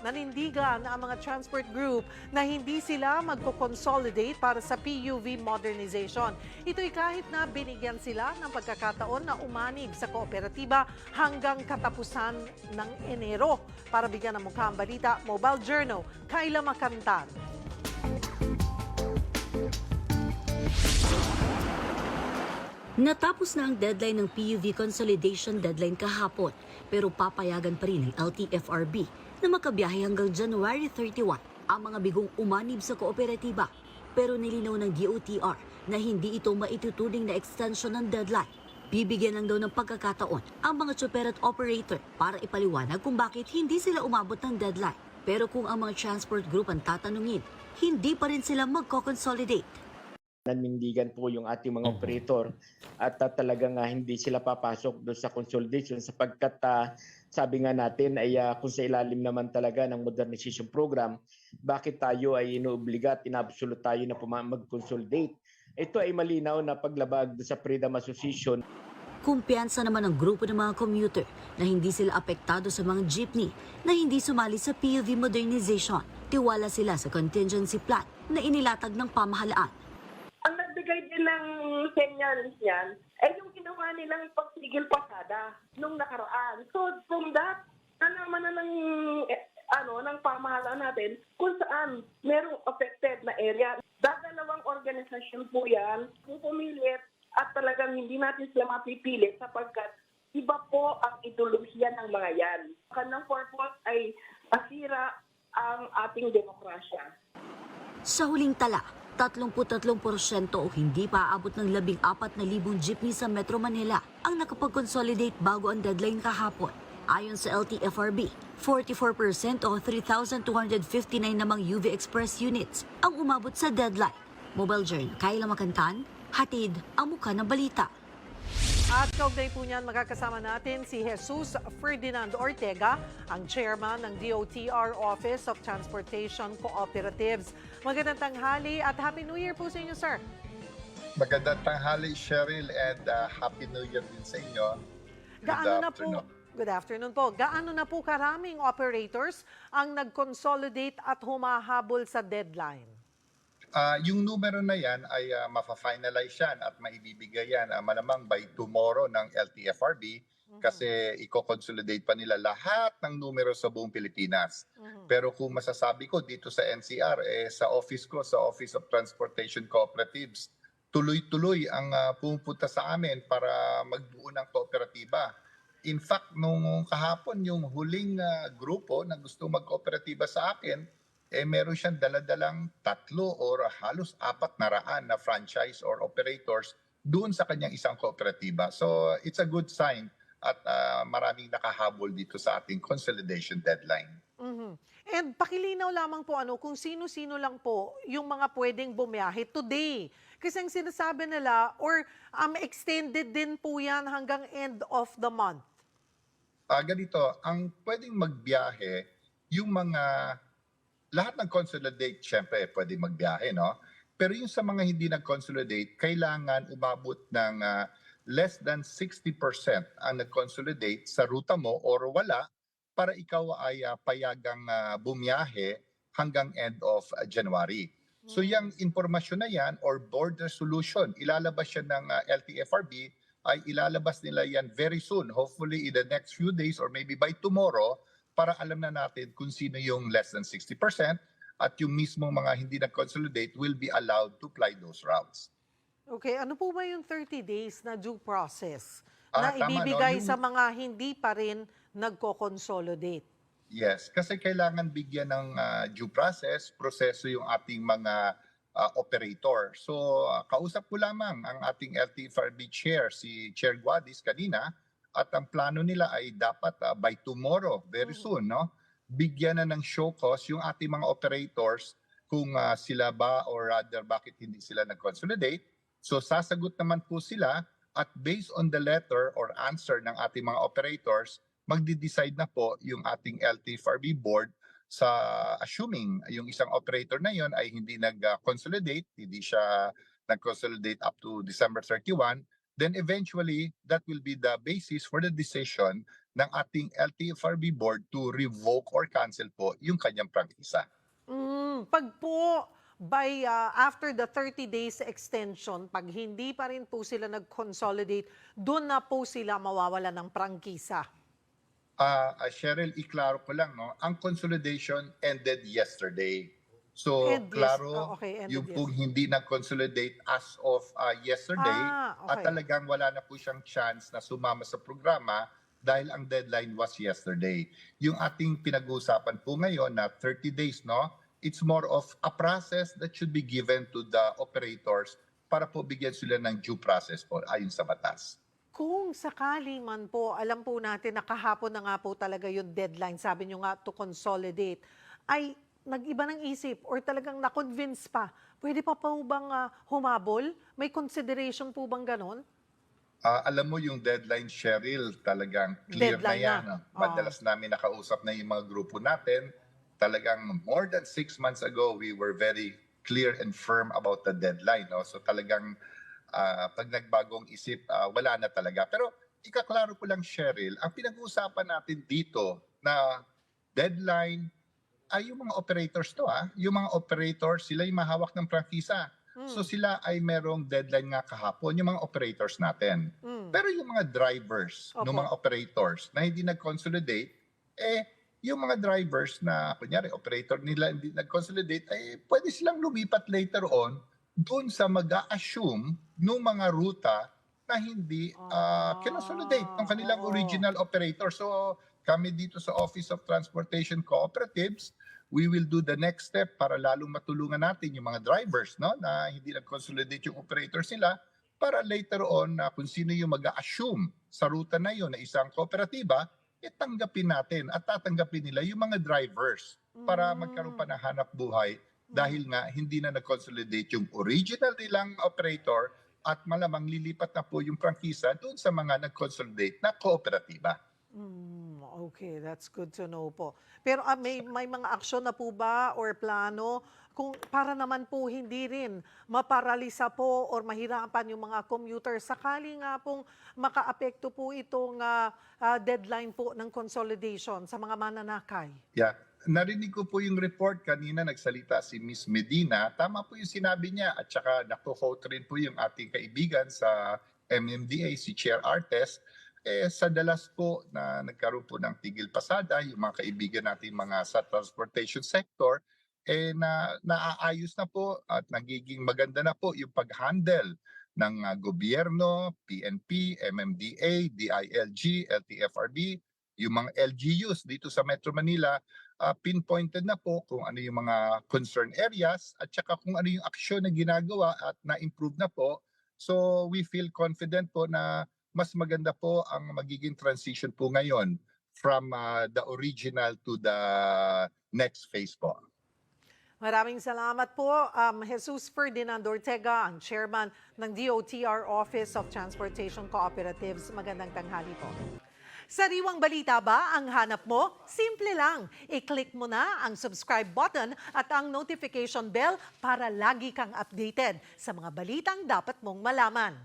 nanindigan ang mga transport group na hindi sila magko-consolidate para sa PUV modernization. Ito'y kahit na binigyan sila ng pagkakataon na umanib sa kooperatiba hanggang katapusan ng Enero. Para bigyan ng mukha ang balita, Mobile Journal, Kayla Makantan. Natapos na ang deadline ng PUV consolidation deadline kahapon pero papayagan pa rin ng LTFRB na makabiyahe hanggang January 31 ang mga bigong umanib sa kooperatiba. Pero nilinaw ng DOTR na hindi ito maituturing na extension ng deadline. Bibigyan lang daw ng pagkakataon ang mga chopper at operator para ipaliwanag kung bakit hindi sila umabot ng deadline. Pero kung ang mga transport group ang tatanungin, hindi pa rin sila magko-consolidate. Nanindigan po yung ating mga operator at uh, talagang uh, hindi sila papasok doon sa consolidation sapagkat uh, sabi nga natin ay uh, kung sa ilalim naman talaga ng modernization program, bakit tayo ay inuobliga at inabsolute tayo na mag-consolidate? Ito ay malinaw na paglabag sa Freedom Association Kumpiyansa naman ng grupo ng mga commuter na hindi sila apektado sa mga jeepney na hindi sumali sa PUV modernization. Tiwala sila sa contingency plan na inilatag ng pamahalaan. Din ng senyales niyan ay yung ginawa nilang pagsigil pasada nung nakaraan. So from that, nalaman na ng eh, ano ng pamahalaan natin kung saan merong affected na area. Dadalawang organisasyon po yan, kung pumilit at talagang hindi natin sila mapipilit sapagkat iba po ang ideolohiya ng mga yan. Kanang purpose ay asira ang ating demokrasya. Sa huling tala, 33% o hindi pa aabot ng 14,000 jeepney sa Metro Manila ang nakapag-consolidate bago ang deadline kahapon. Ayon sa LTFRB, 44% o 3,259 namang UV Express units ang umabot sa deadline. Mobile Journal, Kayla Makantan, hatid ang muka ng balita. At kaugnay po niyan, makakasama natin si Jesus Ferdinand Ortega, ang chairman ng DOTR Office of Transportation Cooperatives. Magandang tanghali at Happy New Year po sa inyo, sir. Magandang tanghali, Cheryl, and uh, Happy New Year din sa inyo. Good Gaano na po, afternoon. good afternoon po. Gaano na po karaming operators ang nag-consolidate at humahabol sa deadline? Ah, yung numero na yan ay uh, mafa-finalize yan at maibibigay yan ah, malamang by tomorrow ng LTFRB kasi i-consolidate pa nila lahat ng numero sa buong Pilipinas. Mhm. Pero kung masasabi ko dito sa NCR, eh, sa office ko, sa Office of Transportation Cooperatives, tuloy-tuloy ang ah, pumupunta sa amin para magbuo ng kooperatiba. In fact, nung kahapon, yung huling ah, grupo na gusto mag-kooperatiba sa akin, eh meron siyang daladalang tatlo or halos apat na raan na franchise or operators doon sa kanyang isang kooperatiba. So it's a good sign at ah, maraming nakahabol dito sa ating consolidation deadline. Mhm. And pakilinaw lamang po ano kung sino-sino lang po yung mga pwedeng bumiyahe today. Kasi ang sinasabi nila or um, extended din po yan hanggang end of the month. Ah, ganito, ang pwedeng magbiyahe, yung mga, lahat ng consolidate, syempre, pwedeng magbiyahe, no? Pero yung sa mga hindi nag-consolidate, kailangan umabot ng ah, less than 60% ang nag-consolidate sa ruta mo or wala para ikaw ay ah, payagang ah, bumiyahe hanggang end of ah, January. So yung impormasyon na yan or board resolution, ilalabas yan ng ah, LTFRB ay ilalabas nila yan very soon, hopefully in the next few days or maybe by tomorrow para alam na natin kung sino yung less than 60% at yung mismo mga hindi nag-consolidate will be allowed to fly those routes. Okay, ano po ba yung 30 days na due process Ah, na tama, no? ibibigay Yung- sa mga hindi pa rin nagko-consolidate? Yes, kasi kailangan bigyan ng ah, due process, proseso yung ating mga ah, operator. So, ah, kausap ko lamang ang ating LTFRB chair, si Chair Guadis kanina, at ang plano nila ay dapat ah, by tomorrow, very Mhm. soon, no? Bigyan na ng show cause yung ating mga operators kung ah, sila ba or rather bakit hindi sila nag-consolidate. So, sasagot naman po sila at based on the letter or answer ng ating mga operators, magdi-decide na po yung ating LTFRB board sa assuming yung isang operator na yon ay hindi nag-consolidate, hindi siya nag-consolidate up to December 31, then eventually that will be the basis for the decision ng ating LTFRB board to revoke or cancel po yung kanyang prangkisa. Mm, pag po by uh, after the 30 days extension, pag hindi pa rin po sila nag-consolidate, doon na po sila mawawala ng prangkisa. Ah, ah, Cheryl, iklaro ko lang, no? Ang consolidation ended yesterday. So, End yes- klaro, oh, okay, yung yes- pong hindi nag-consolidate as of ah, yesterday, Ah, at okay. talagang wala na po siyang chance na sumama sa programa dahil ang deadline was yesterday. Yung ating pinag-uusapan po ngayon na 30 days, no? It's more of a process that should be given to the operators para po bigyan sila ng due process po ayon sa batas. Kung sakali man po, alam po natin na kahapon na nga po talaga yung deadline, sabi nyo nga to consolidate, ay nag-iba ng isip or talagang na-convince pa, pwede pa po bang ah, humabol? May consideration po bang ganon? Ah, alam mo yung deadline, Cheryl, talagang clear Deadline na yan. na. no? Madalas namin nakausap na yung mga grupo natin. Talagang more than six months ago, we were very clear and firm about the deadline. No? So talagang ah, pag nagbagong isip, ah, wala na talaga. Pero ikaklaro ko lang, Cheryl, ang pinag-uusapan natin dito na deadline ay yung mga operators to ah. Yung mga operators, sila yung mahawak ng prangkisa. Hmm. So sila ay merong deadline nga kahapon, yung mga operators natin. Mm. Pero yung mga drivers, Opo. ng mga operators na hindi nag-consolidate, eh, yung mga drivers na, kunyari, operator nila hindi nag-consolidate, eh, pwede silang lumipat later on doon sa mag assume ng mga ruta na hindi uh, Ah, kinosolidate ng kanilang original operator. So, kami dito sa Office of Transportation Cooperatives, we will do the next step para lalong matulungan natin yung mga drivers no na hindi nag-consolidate yung operators nila para later on na kung sino yung mag assume sa ruta na yun na isang kooperatiba, eh tanggapin natin at tatanggapin nila yung mga drivers para Mm. magkaroon pa ng hanap buhay dahil nga hindi na nag-consolidate yung original nilang operator at malamang lilipat na po yung prangkisa doon sa mga nag-consolidate na kooperatiba. Mm, okay, that's good to know po. Pero ah, may may mga aksyon na po ba or plano kung para naman po hindi rin maparalisa po or mahirapan yung mga commuter sakali nga pong makaapekto po itong ah, ah, deadline po ng consolidation sa mga mananakay. Yeah. Narinig ko po yung report kanina nagsalita si Miss Medina. Tama po yung sinabi niya at saka nakukote rin po yung ating kaibigan sa MMDA, si Chair Artes. Eh, sa dalas po na nagkaroon po ng tigil pasada, yung mga kaibigan natin mga sa transportation sector, eh na naaayos na po at nagiging maganda na po yung pag-handle ng ah, gobyerno, PNP, MMDA, DILG, LTFRB, yung mga LGUs dito sa Metro Manila, uh, pinpointed na po kung ano yung mga concern areas at saka kung ano yung aksyon na ginagawa at na-improve na po. So we feel confident po na mas maganda po ang magiging transition po ngayon from uh, the original to the next phase po. Maraming salamat po, um, Jesus Ferdinand Ortega, ang chairman ng DOTR Office of Transportation Cooperatives. Magandang tanghali po. Sariwang balita ba ang hanap mo? Simple lang. I-click mo na ang subscribe button at ang notification bell para lagi kang updated sa mga balitang dapat mong malaman.